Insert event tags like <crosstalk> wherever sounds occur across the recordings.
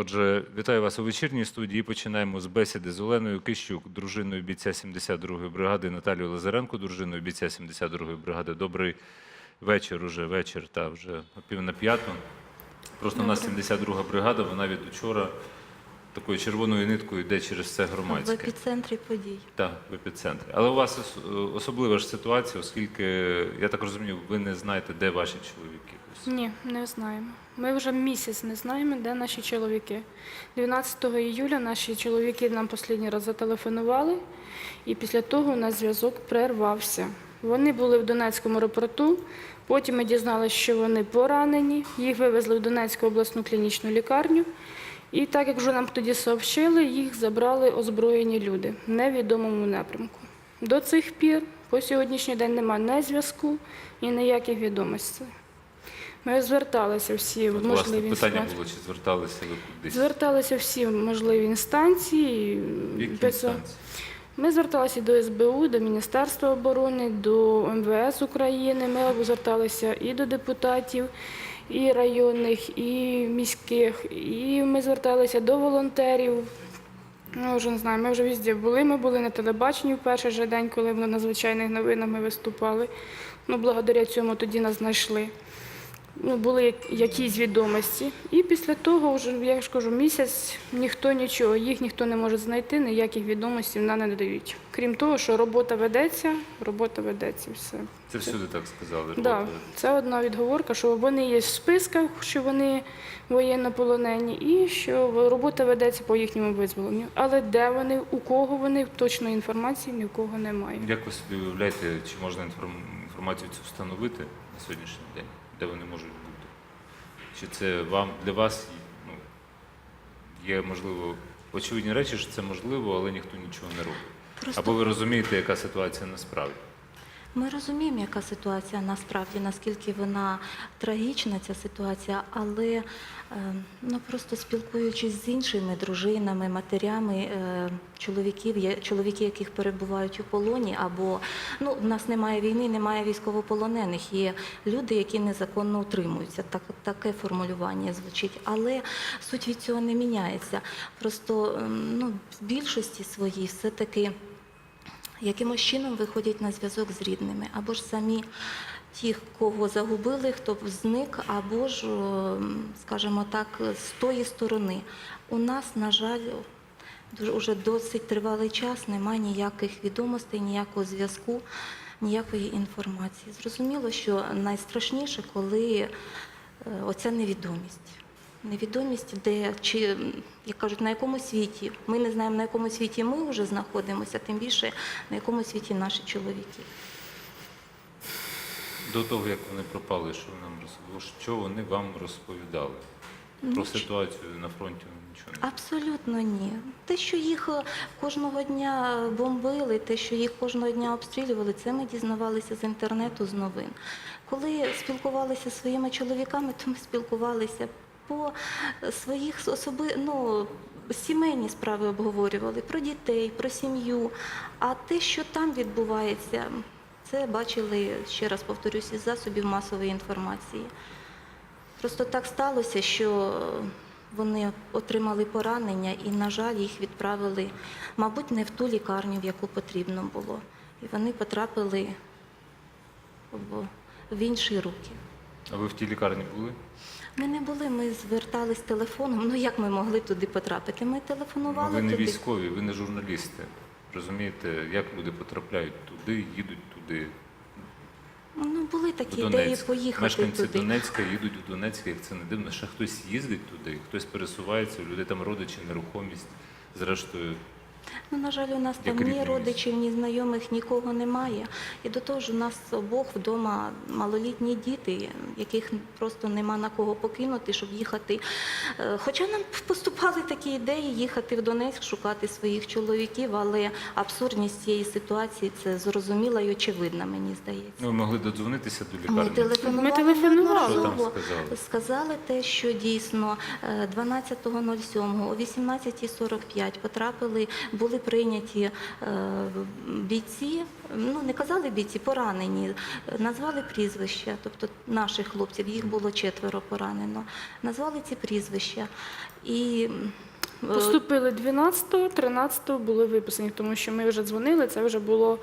Отже, вітаю вас у вечірній студії. Починаємо з бесіди з Оленою Кищук, дружиною бійця 72-ї бригади Наталією Лазаренко, дружиною бійця 72-ї бригади. Добрий вечір, уже вечір, та вже пів на п'яту. Просто у нас 72-га бригада, вона від учора такою червоною ниткою йде через все В епіцентрі подій. Так, в епіцентрі. Але у вас особлива ж ситуація, оскільки, я так розумію, ви не знаєте, де ваші чоловіки. Ні, не знаємо. Ми вже місяць не знаємо, де наші чоловіки. 12 іюля наші чоловіки нам останній раз зателефонували, і після того у нас зв'язок перервався. Вони були в Донецькому аеропорту. Потім ми дізналися, що вони поранені. Їх вивезли в Донецьку обласну клінічну лікарню. І так як вже нам тоді сообщили, їх забрали озброєні люди в невідомому напрямку. До цих пір, по сьогоднішній день, немає ні зв'язку і ніяких відомостей. Ми зверталися всі в От, власне, питання інстанції. було, чи зверталися ви кудись? Зверталися всі можливі інстанції. Які інстанції? Ми зверталися до СБУ, до Міністерства оборони, до МВС України. Ми зверталися і до депутатів, і районних, і міських, і ми зверталися до волонтерів. Ну, вже не знаю, ми вже везде були. Ми були на телебаченні в перший же день, коли на звичайних новинах ми виступали. Ну, благодаря цьому тоді нас знайшли. Ну, були якісь відомості. І після того, вже, я ж кажу, місяць ніхто нічого, їх ніхто не може знайти, ніяких відомостей нам не дають. Крім того, що робота ведеться, робота ведеться, все. Це всюди так сказали. Да, це одна відговорка, що вони є в списках, що вони воєннополонені, і що робота ведеться по їхньому визволенню. Але де вони, у кого вони, точної інформації ні у кого немає. Як ви собі уявляєте, чи можна інформацію цю встановити на сьогоднішній день, де вони можуть бути? Чи це вам для вас ну, є можливо очевидні речі, що це можливо, але ніхто нічого не робить? Просто Або ви розумієте, яка ситуація насправді? Ми розуміємо, яка ситуація насправді, наскільки вона трагічна, ця ситуація, але е, ну, просто спілкуючись з іншими дружинами, матерями е, чоловіків, чоловіки, яких перебувають у полоні, або ну, в нас немає війни, немає військовополонених. Є люди, які незаконно утримуються. Так, таке формулювання звучить. Але суть від цього не міняється. Просто ем, ну, в більшості своїй все-таки якимось чином виходять на зв'язок з рідними, або ж самі ті, кого загубили, хто зник, або ж, е, скажімо так, з тої сторони. У нас, на жаль, уже досить тривалий час немає ніяких відомостей, ніякого зв'язку, ніякої інформації. Зрозуміло, що найстрашніше, коли е, оця невідомість. Невідомість, де чи як кажуть, на якому світі. Ми не знаємо, на якому світі ми вже знаходимося, тим більше на якому світі наші чоловіки. До того, як вони пропали, що нам розповіли, що вони вам розповідали? Про ситуацію на фронті нічого не Абсолютно ні. Те, що їх е, кожного дня бомбили, те, що їх кожного дня обстрілювали, це ми дізнавалися з інтернету, з новин. Коли спілкувалися зі своїми чоловіками, то ми спілкувалися по своїх особи, ну, сімейні справи обговорювали, про дітей, про сім'ю. А те, що там відбувається, це бачили, ще раз повторюсь, із засобів масової інформації. Просто так сталося, що вони отримали поранення і, на жаль, їх відправили, мабуть, не в ту лікарню, в яку потрібно було. І вони потрапили в, інші руки. А ви в тій лікарні були? Ми не були, ми звертались телефоном. Ну як ми могли туди потрапити? Ми Ну, телефонували ви не туди. військові, ви не журналісти. Розумієте, як люди потрапляють туди, їдуть туди. Ну були такі ідеї Донецьк. поїхати Мешканці туди. Донецька їдуть в Донецьк, як це не дивно. Ще хтось їздить туди, хтось пересувається, у людей там родичі, нерухомість. Зрештою, Ну, на жаль, у нас там ні родичів, ні знайомих, нікого немає. І до того ж, у нас обох вдома малолітні діти, яких просто нема на кого покинути, щоб їхати. Е, Хоча нам поступали такі ідеї їхати в Донецьк, шукати своїх чоловіків, але абсурдність цієї ситуації це зрозуміла і очевидна, мені здається. ви могли додзвонитися до Ми лікарні. телефонували, Ми телефонували. Що там сказали? Сказали те, що дійсно е, 12.07 о 18.45 потрапили були прийняті е, бійці, ну не казали бійці, поранені, е, назвали прізвища, тобто наших хлопців, їх було четверо поранено. Назвали ці прізвища. І Поступили 12-го, 13-го були виписані, тому що ми вже дзвонили, це вже було,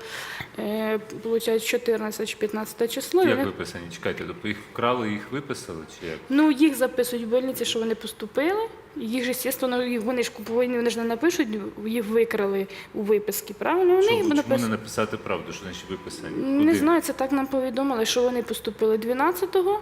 е, виходить, 14 чи 15 число. Як вони- виписані? Чекайте, тобто їх вкрали, їх виписали чи як? Ну, їх записують в больниці, що вони поступили. Їх же, звісно, їх- вони ж повинні, вони ж не напишуть, їх викрали у виписки, правильно? Вони їх чому не написали. написати правду, що значить виписані? Не Куди? знаю, це так нам повідомили, що вони поступили 12-го,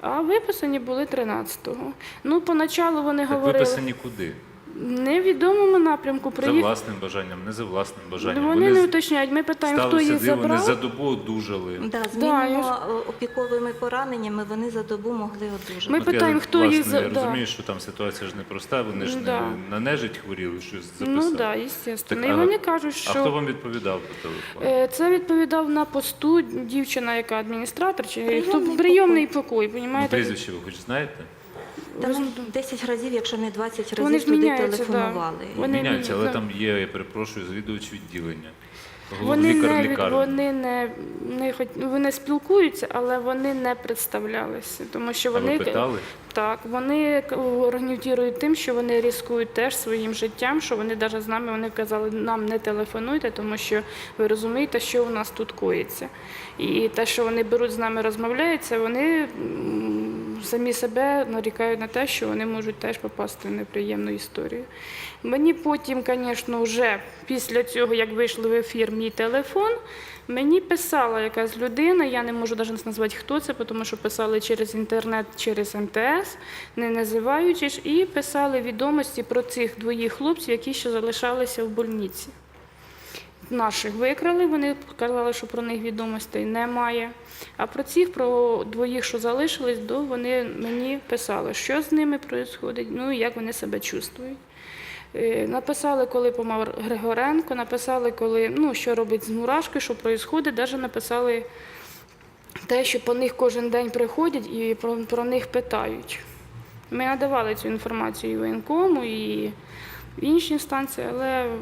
а виписані були 13-го. Ну, поначалу вони Так говорили виписані куди? В невідомому напрямку За приїхали. власним бажанням, не за власним бажанням. Вони не уточняють. Ми питаємо, хто сталося їх диво, вони забрав. за добу одужали. да, з Да, я ж- мінно-опіковими пораненнями вони за добу могли одужати. Ми От я, питаємо, хто власне, їх за- Я да. розумію, що там ситуація ж непроста, вони ж Да. не на нежить хворіли, щось записали. Ну так, да, звісно. Так, І а- вони кажуть, А хто що вам відповідав по телефону? е, це відповідав на посту дівчина, яка адміністратор, чи Прийомний хто прийомний покой, Ну, понімаєте? прізвище ви хоч знаєте? Та нам 10 разів, якщо не 20 разів Вони ж туди міняються, да. телефонували. Вони Міняються, але міня- там є, я перепрошую, завідувач відділення. Вони лікар не, від- лікарні. вони не, не хоч вони спілкуються, але вони не представлялися, тому що А ви вони питали? Так вони організують тим, що вони ризикують теж своїм життям, що вони навіть з нами вони казали, нам не телефонуйте, тому що ви розумієте, що у нас тут коїться. І те, що вони беруть з нами, розмовляються, вони самі себе нарікають на те, що вони можуть теж попасти в неприємну історію. Мені потім, звісно, вже після цього, як вийшли в ефір мій телефон, мені писала якась людина, я не можу навіть назвати, хто це, тому що писали через інтернет, через МТС, не називаючи ж, і писали відомості про цих двоїх хлопців, які ще залишалися в больниці. Наших викрали, вони казали, що про них відомостей немає. А про цих, про двоїх, що залишились, до вони мені писали, що з ними відбувається, ну і як вони себе чувствують. Е, Написали, коли помер Григоренко, написали, коли, ну, що робить з мурашкою, що відбувається, навіть написали те, що по них кожен день приходять і про, про них питають. Ми надавали цю інформацію і воєнкому, і в інші інстанції, але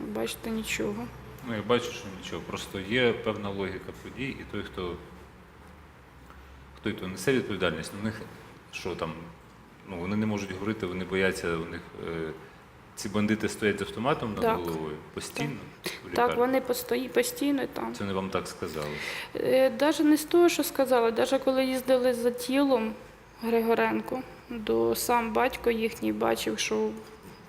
бачите, нічого. Ну, я бачу, що нічого. Просто є певна логіка подій, і той, хто, хто і то несе відповідальність, у них що там, ну вони не можуть говорити, вони бояться, у них е, ці бандити стоять з автоматом над Так. головою постійно. в Так, лікарні? вони постої, постійно там. Це не вам так сказали. Навіть не з того, що сказали, навіть коли їздили за тілом Григоренко, до сам батько їхній бачив, що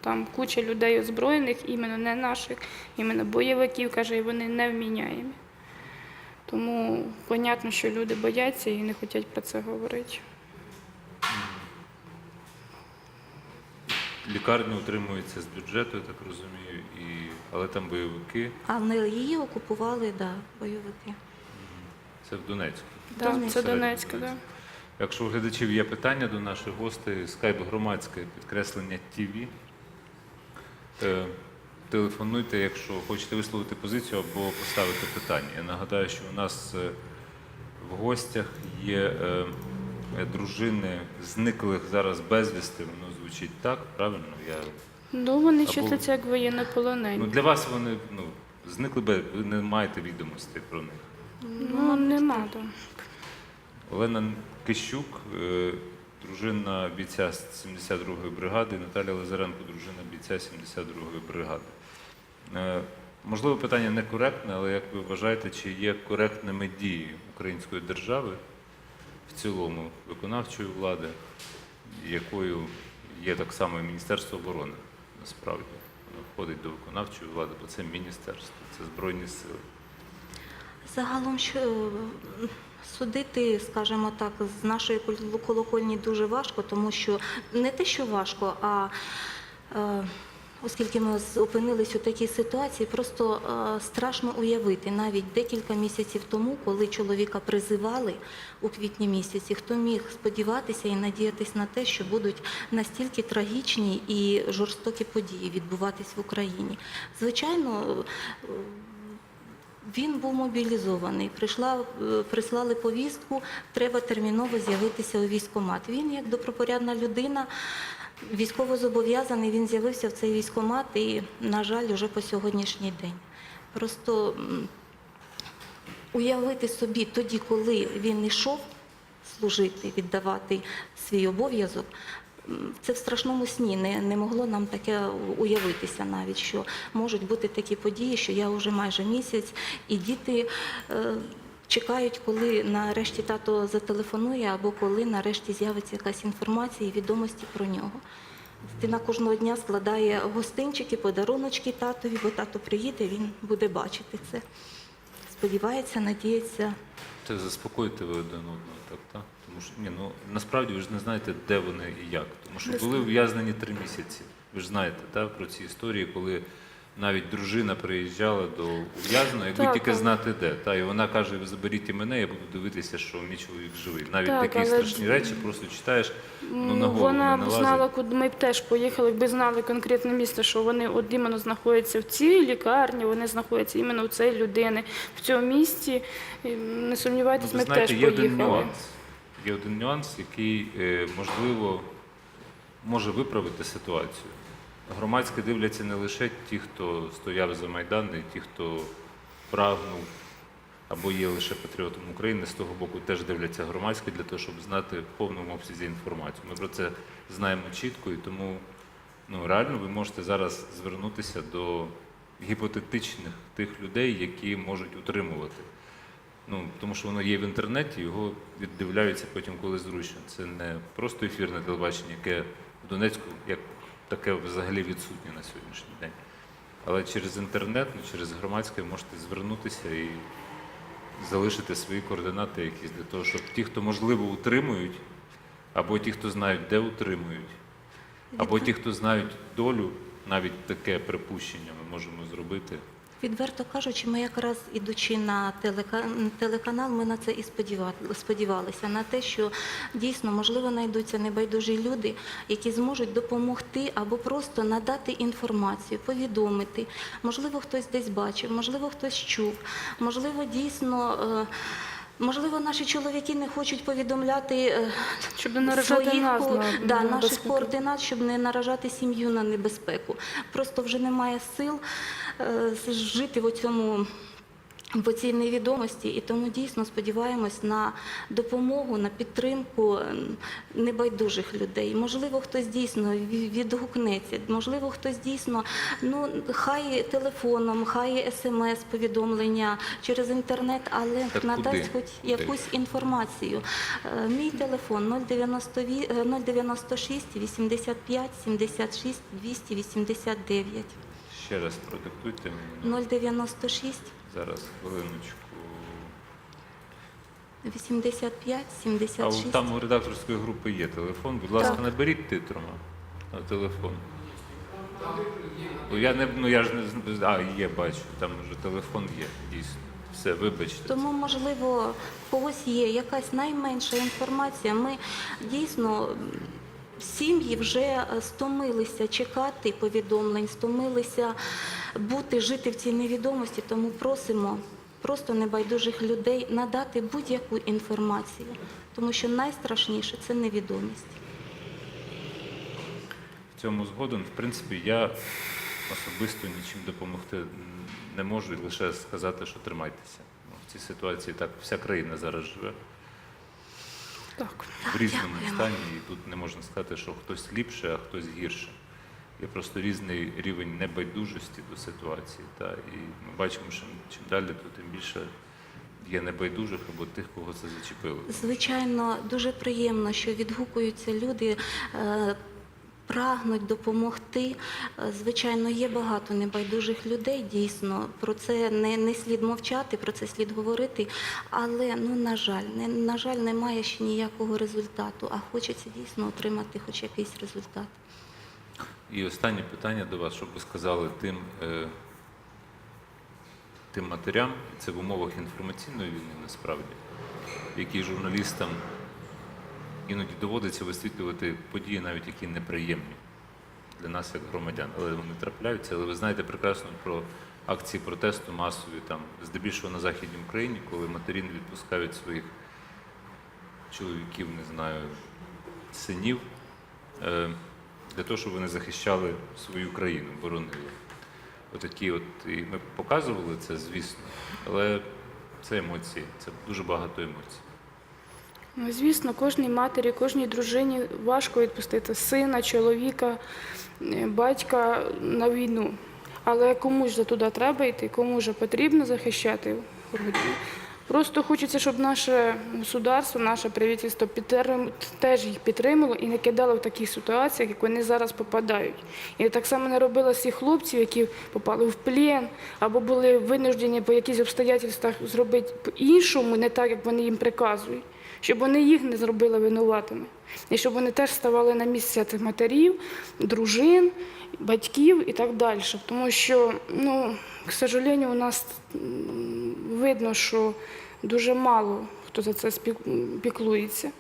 там куча людей озброєних, іменно не наших, іменно бойовиків, каже, і вони невміняємі. Тому понятно, що люди бояться і не хочуть про це говорити. Лікарня утримується з бюджету, я так розумію, і... але там бойовики, Але її окупували, да, бойовики. це в Донецьку. Да, це Донецька, да. Якщо у глядачів є питання до наших гостей, скайп громадське підкреслення ТВ. Е, телефонуйте, якщо хочете висловити позицію або поставити питання. Я нагадаю, що у нас е, в гостях є е, дружини зниклих зараз безвісти. Звучить так, правильно? Я... Ну, вони Або- числяться як Ну, воєннополонені. для вас вони ну, зникли без, ви не маєте відомостей про них. Ну, нема. Олена Кищук, е, дружина бійця 72-ї бригади, Наталя Лазаренко, дружина бійця 72-ї бригади. Е, Можливо, питання некоректне, але як ви вважаєте, чи є коректними дії української держави в цілому виконавчої влади, якою є так само і Міністерство оборони насправді? Воно входить до виконавчої влади, бо це міністерство, це Збройні сили. Загалом що е, судити, скажімо так, з нашої колокольні дуже важко, тому що не те, що важко, а е, оскільки ми опинились у такій ситуації, просто е, страшно уявити навіть декілька місяців тому, коли чоловіка призивали у квітні місяці, хто міг сподіватися і надіятись на те, що будуть настільки трагічні і жорстокі події відбуватись в Україні. Звичайно. е, він був мобілізований. Прийшла, е, прислали повістку, треба терміново з'явитися у військкомат. Він, як добропорядна людина, військовозобов'язаний, він з'явився в цей військкомат і, на жаль, уже по сьогоднішній день. Просто уявити собі тоді, коли він йшов служити, віддавати свій обов'язок, це в страшному сні не, не могло нам таке уявитися навіть, що можуть бути такі події, що я вже майже місяць, і діти е, чекають, коли нарешті тато зателефонує, або коли нарешті з'явиться якась інформація і відомості про нього. Дитина кожного дня складає гостинчики, подаруночки татові, бо тато приїде, він буде бачити це. Сподівається, надіється. Це заспокоїте ви один одного, так, так? Тому що ні, ну насправді ви ж не знаєте, де вони і як. Тому що були ув'язнені три місяці. Ви ж знаєте так, про ці історії, коли навіть дружина приїжджала до ув'язненого, якби Так, тільки але- знати де. Та, і вона каже: ви заберіть і мене, я буду дивитися, що мій чоловік живий. Навіть Так, такі але страшні речі просто читаєш, ну на Ну, голову вона не б налазить. знала, куди ми б теж поїхали, якби знали конкретне місце, що вони от іменно знаходяться в цій лікарні, вони знаходяться іменно у цій людини, в цьому місці. І, Не Ну, сумнівайтесь, ви ми б знаєте, теж є один нюанс. Є один нюанс, який, е, можливо, може виправити ситуацію. Громадське дивляться не лише ті, хто стояв за Майдан, і ті, хто прагнув або є лише патріотом України, з того боку теж дивляться громадське для того, щоб знати в повному обсязі інформацію. Ми про це знаємо чітко, і тому ну, реально ви можете зараз звернутися до гіпотетичних тих людей, які можуть утримувати. Ну, тому що воно є в інтернеті, його віддивляються потім, коли зручно. Це не просто ефірне телебачення, яке в Донецьку як таке взагалі відсутнє на сьогоднішній день. Але через інтернет, ну, через громадське можете звернутися і залишити свої координати якісь для того, щоб ті, хто можливо утримують, або ті, хто знають, де утримують, або ті, хто знають долю, навіть таке припущення ми можемо зробити. Відверто кажучи, ми якраз ідучи на телека- телеканал, ми на це і сподівалися, на те, що дійсно можливо знайдуться небайдужі люди, які зможуть допомогти або просто надати інформацію, повідомити. Можливо, хтось десь бачив, можливо, хтось чув, можливо, дійсно. Можливо, наші чоловіки не хочуть повідомляти е, Щоб не наражати своїх нас на да, на наших безпеку. координат, щоб не наражати сім'ю на небезпеку. Просто вже немає сил е, жити в цьому. В цій невідомості, і тому дійсно сподіваємось на допомогу, на підтримку ем, небайдужих людей. Можливо, хтось дійсно відгукнеться, можливо, хтось дійсно ну хай телефоном, хай смс-повідомлення через інтернет, але Так надасть куди? хоч якусь інформацію. Е, Мій телефон 090 ві- е, 096 85 76 289. Ще раз продиктуйте мені 096 зараз хвилиночку. 85 А 76. от там у редакторської групи є телефон. Будь ласка, Так. наберіть титром на телефон. Ну, я не ну я ж не з- а є, бачу. Там вже телефон є, дійсно. Все, вибачте. Тому, можливо, в когось є якась найменша інформація. Ми дійсно сім'ї вже е, стомилися чекати повідомлень, стомилися бути, жити в цій невідомості, тому просимо просто небайдужих людей надати будь-яку інформацію, тому що найстрашніше це невідомість. В цьому згоден, в принципі, я особисто нічим допомогти не можу, лише сказати, що тримайтеся. В цій ситуації так вся країна зараз живе. Так. в різному стані, і тут не можна сказати, що хтось ліпше, а хтось гірше. Є просто різний рівень небайдужості до ситуації. Та, і ми бачимо, що чим далі, то тим більше є небайдужих або тих, кого це зачепило. Звичайно, дуже приємно, що відгукуються люди. Прагнуть допомогти. Е, Звичайно, є багато небайдужих людей, дійсно. Про це не, не слід мовчати, про це слід говорити. Але, ну, на жаль, не, на жаль, немає ще ніякого результату, а хочеться дійсно отримати хоч якийсь результат. І останнє питання до вас, щоб ви сказали тим, е, тим матерям, це в умовах інформаційної війни насправді, які журналістам іноді доводиться висвітлювати події, навіть які неприємні для нас, як громадян. Але вони трапляються. Але ви знаєте прекрасно про акції протесту масові, там, здебільшого на Західній Україні, коли матері не відпускають своїх чоловіків, не знаю, синів. Е, для того, щоб вони захищали свою країну, боронили. Отакі от, і ми показували це, звісно, але це емоції, це дуже багато емоцій. Ну, Звісно, кожній матері, кожній дружині важко відпустити сина, чоловіка, е, батька на війну. Але кому ж за туди треба йти, кому ж потрібно захищати родину. Просто хочеться, щоб наше государство, наше правительство теж їх підтримало і не кидало в таких ситуаціях, як вони зараз попадають. І так само не робила всіх хлопців, які попали в плен або були винуждені по якихось обстоятельствах зробити по-іншому, не так, як вони їм приказують, щоб вони їх не зробили винуватими. І щоб вони теж ставали на місця цих матерів, дружин, батьків і так далі. Тому що, ну, к сожалению, у нас видно, що дуже мало хто за це піклується.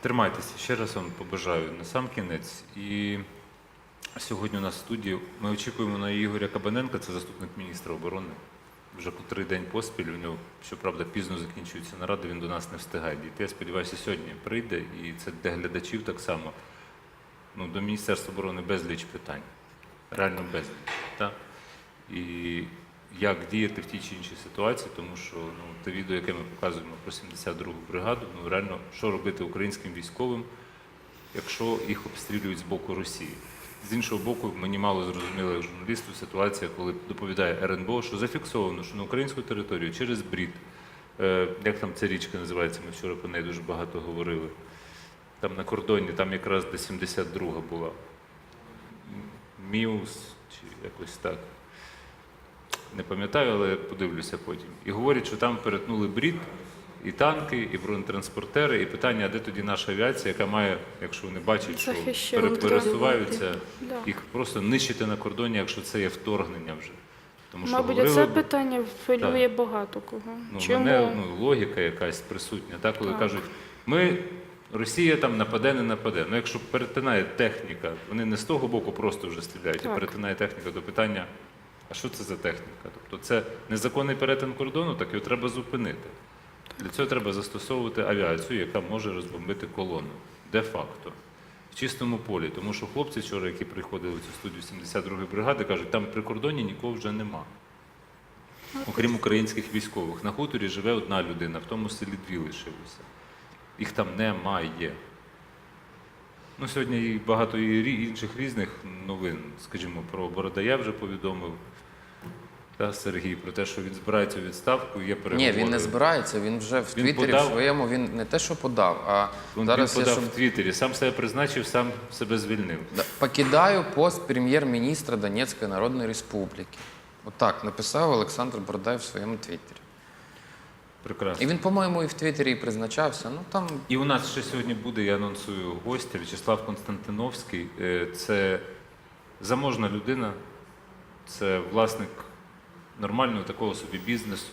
Тримайтеся, ще раз вам побажаю на сам кінець. І сьогодні у нас в студії ми очікуємо на Ігоря Кабаненка, це заступник міністра оборони. Вже котрий день поспіль. У нього, щоправда, пізно закінчується нарада, він до нас не встигає дійти. Я сподіваюся, сьогодні прийде, і це для глядачів так само. Ну, до Міністерства оборони безліч питань. Реально безліч. Так? І як діяти в тій чи іншій ситуації, тому що ну, те відео, яке ми показуємо про 72-гу бригаду, ну реально, що робити українським військовим, якщо їх обстрілюють з боку Росії. З іншого боку, мені мало зрозуміло як журналісту ситуація, коли доповідає РНБО, що зафіксовано, що на українську територію через брід, е, як там ця річка називається, ми вчора про неї дуже багато говорили. Там на кордоні, там якраз де 72 була. Міус чи якось так. Не пам'ятаю, але подивлюся потім. І говорять, що там перетнули брід, і танки, і бронетранспортери, і питання, де тоді наша авіація, яка має, якщо вони бачать, що пере- пересуваються, Да. їх просто нищити на кордоні, якщо це є вторгнення вже. Тому що Мабуть, говорили, це питання хвилює багато кого. ну, Чому? мене ну, логіка якась присутня, так, коли Так. кажуть, ми. Росія там нападе, не нападе. Ну, якщо перетинає техніка, вони не з того боку просто вже стріляють, а Так. перетинає техніка до питання, а що це за техніка? Тобто це незаконний перетин кордону, так його треба зупинити. Для цього треба застосовувати авіацію, яка може розбомбити колону. Де-факто. В чистому полі. Тому що хлопці вчора, які приходили в цю студію 72-ї бригади, кажуть, там при кордоні нікого вже нема. Окрім українських військових. На хуторі живе одна людина, в тому селі дві лишилося. Їх там немає. Ну, сьогодні і багато інших різних новин, скажімо, про Бородая вже повідомив. Та, Сергій, про те, що він збирається у відставку, є Ні, він не збирається. Він вже в Він Твіттері подав? в своєму він не те, що подав, а Він, зараз він я подав щоб в Твіттері, сам себе призначив, сам себе звільнив. Да, покидаю пост прем'єр-міністра Донецької Народної Республіки. Отак написав Олександр Бородай в своєму Твіттері. Прекрасно. І він, по-моєму, і в Твіттері і призначався. Ну там І у нас ще сьогодні буде, я анонсую гостя В'ячеслав Константиновський. Е, Це заможна людина, це власник нормального такого собі бізнесу.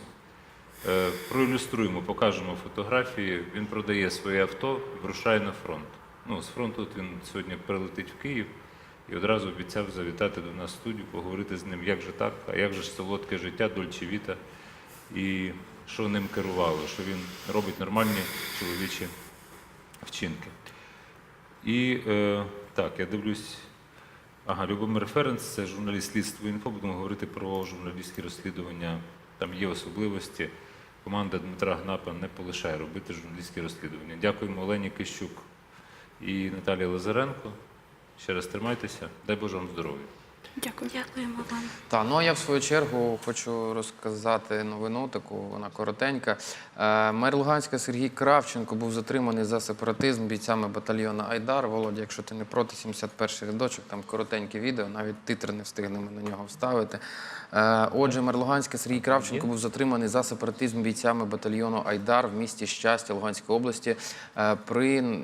Е, Проілюструємо, покажемо фотографії. Він продає своє авто, вирушає на фронт. Ну, з фронту він сьогодні прилетить в Київ і одразу обіцяв завітати до нас в студію, поговорити з ним, як же так, а як же солодке життя, Дольче Віта, і що ним керувало, що він робить нормальні чоловічі вчинки. І е, так, я дивлюсь. Ага, Любомир Ференц, це журналіст слідство інфо. Будемо говорити про журналістські розслідування. Там є особливості. Команда Дмитра Гнапа не полишає робити журналістські розслідування. Дякуємо Олені Кищук і Наталії Лазаренко. Ще раз тримайтеся. Дай Боже вам здоров'я. Дякую. Дякуємо вам. Та, ну а я в свою чергу хочу розказати новину, таку вона коротенька. Е, Мер Луганська Сергій Кравченко був затриманий за сепаратизм бійцями батальйону Айдар. Володя, якщо ти не проти, 71 рядочок, там коротеньке відео, навіть титр не встигнемо на нього вставити. Е, Отже, мер Луганська Сергій Кравченко був затриманий за сепаратизм бійцями батальйону Айдар в місті Щастя Луганської області е, при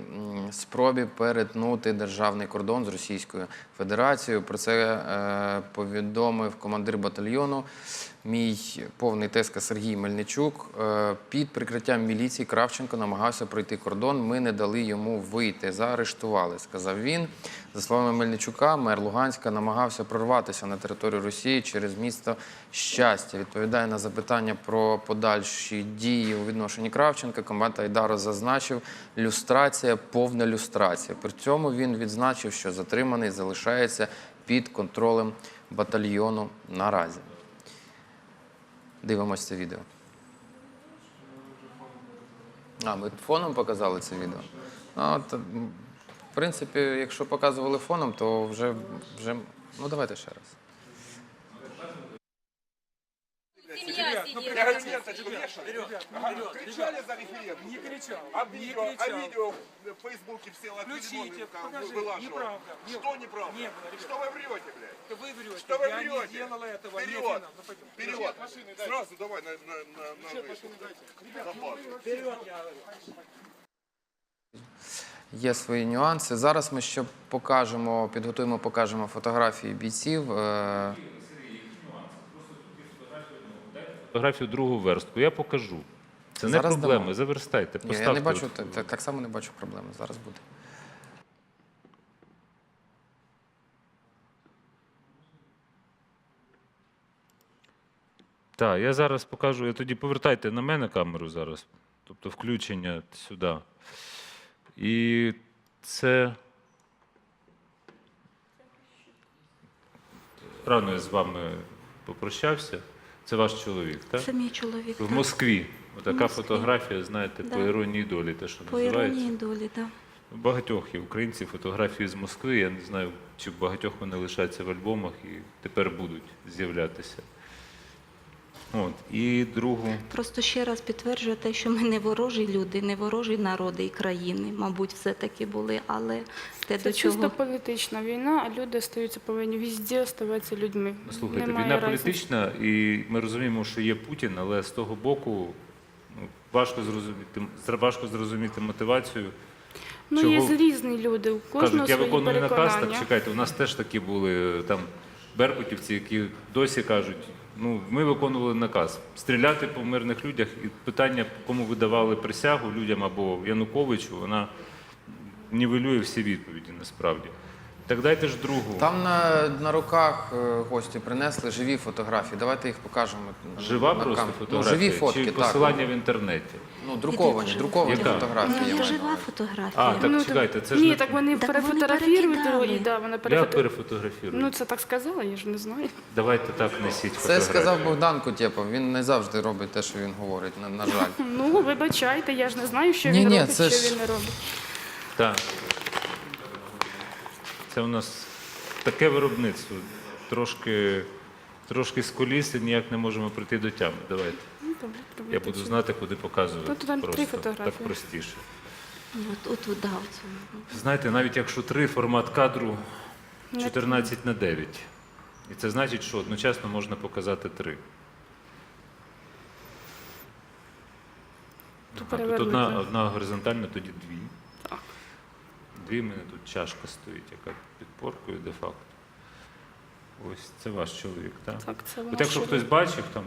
спробі перетнути державний кордон з Російською Федерацією. Про це повідомив командир батальйону мій повний тезка Сергій Мельничук. Е, Під прикриттям міліції Кравченко намагався пройти кордон. Ми не дали йому вийти. Заарештували, сказав він. За словами Мельничука, мер Луганська намагався прорватися на територію Росії через місто Щастя. Відповідає на запитання про подальші дії у відношенні Кравченка. Комбат Айдару зазначив, люстрація, повна люстрація. При цьому він відзначив, що затриманий залишається під контролем батальйону наразі. Дивимось це відео. А, ми фоном показали це відео. А, от, в принципі, якщо показували фоном, то вже, вже. Ну давайте ще раз. Ребят, ну референдум вешали. Ага, кричали за референдум. Не кричал. А не видео, а кричал. видео в Фейсбуке все Включите, там покажи. вылаживали. Неправда. Не Что было. неправда? Не было, ребят. Что вы врете, блядь? Это вы врете. Что вы Я врете? не делала этого. Вперед! Медленно. Ну, пойдем. Вперед! Сразу давай на, на, на, на выше. Запас. Вперед, я говорю. Є свої нюанси. Зараз ми ще покажемо, підготуємо, покажемо фотографії бійців. Е, Фотографію другу верстку я покажу. Це не Зараз проблема, дамо. заверстайте. Ні, Поставте. я не бачу, так само не бачу проблеми. Зараз буде. Так, я зараз покажу. Я тоді повертайте на мене камеру зараз. Тобто включення сюди. І це. Рано я з вами попрощався. Це ваш чоловік, так? Це мій чоловік. В так. Москві. Отака Москві. фотографія, знаєте, по іронії долі, те, що По називається. іронії долі, так. Да. багатьох є українців фотографії з Москви. Я не знаю, чи багатьох вони лишаються в альбомах і тепер будуть з'являтися. От. І другу. Просто ще раз підтверджує те, що ми не ворожі люди, не ворожі народи і країни, мабуть, все-таки були, але те, Це до чисто політична війна, а люди стаються повинні везде оставатися людьми. Слухайте, Немає війна разниці. політична, і ми розуміємо, що є Путін, але з того боку ну, важко зрозуміти, важко зрозуміти мотивацію. Ну, чого- є різні люди, у кожного Кажуть, я виконую наказ, так чекайте, у нас теж такі були там беркутівці, які досі кажуть, ну ми виконували наказ стріляти по мирних людях, і питання, кому ви давали присягу людям або Януковичу, вона нівелює всі відповіді насправді. Так дайте ж другу. Там на, на руках е, гості принесли живі фотографії. Давайте їх покажемо. Жива на просто кам- фотографія Ну, живі фотки, чи так. посилання в інтернеті? Ну, друковані, Яка друковані жива? фотографії. Ну, я є маю на жива увазі. фотографія. А, так Ну, чекайте, це ж Ні, не- так вони Так вони перефотографірують, перекидали. і да, вони Я перефото... перефотографірую. Ну, це так сказала, я ж не знаю. Давайте так несіть Це фотографію. сказав Богдан Кутєпов. Він не завжди робить те, що він говорить, на, на жаль. Ну, вибачайте, я ж не знаю, що Ні, він ні, робить, це що ж- він не робить. Так. Це у нас таке виробництво. Трошки, трошки з коліси, ніяк не можемо прийти до тями. Давайте. Ну, добре, Я буду знати, куди показувати. Тут там три Просто. фотографії. Так простіше. От, от, от, да, цьому. Знаєте, навіть якщо три, формат кадру 14 на 9. І це значить, що одночасно можна показати три. Тут Ага, тут одна, одна горизонтальна, тоді дві. Так. Дві мене тут чашка стоїть, яка підпоркою де-факто. Ось це ваш чоловік, так? Так, це ваш От якщо хтось бачив там,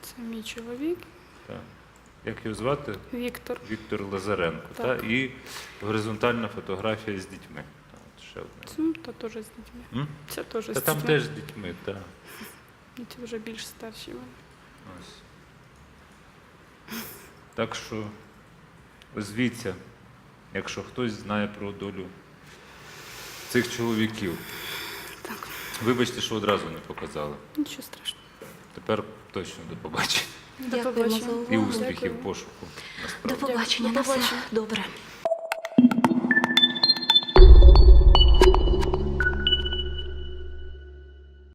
Це мій чоловік так, як його звати? Віктор. Віктор Лазаренко. Так. Та, і горизонтальна фотографія з дітьми. Та, от ще одна. Ну, та теж з дітьми. М? Це теж Та з там дітьми. теж з дітьми, так. Ну, <laughs> Ті вже більш старші. вони. Ось. Так що озвіться, якщо хтось знає про долю цих чоловіків. Так, Вибачте, що одразу не показали. нічого страшного. Тепер точно до побачення. До Дякуємо за побачення. І успіхів Дякую. в пошуку. До Насправді. побачення. До На все добре.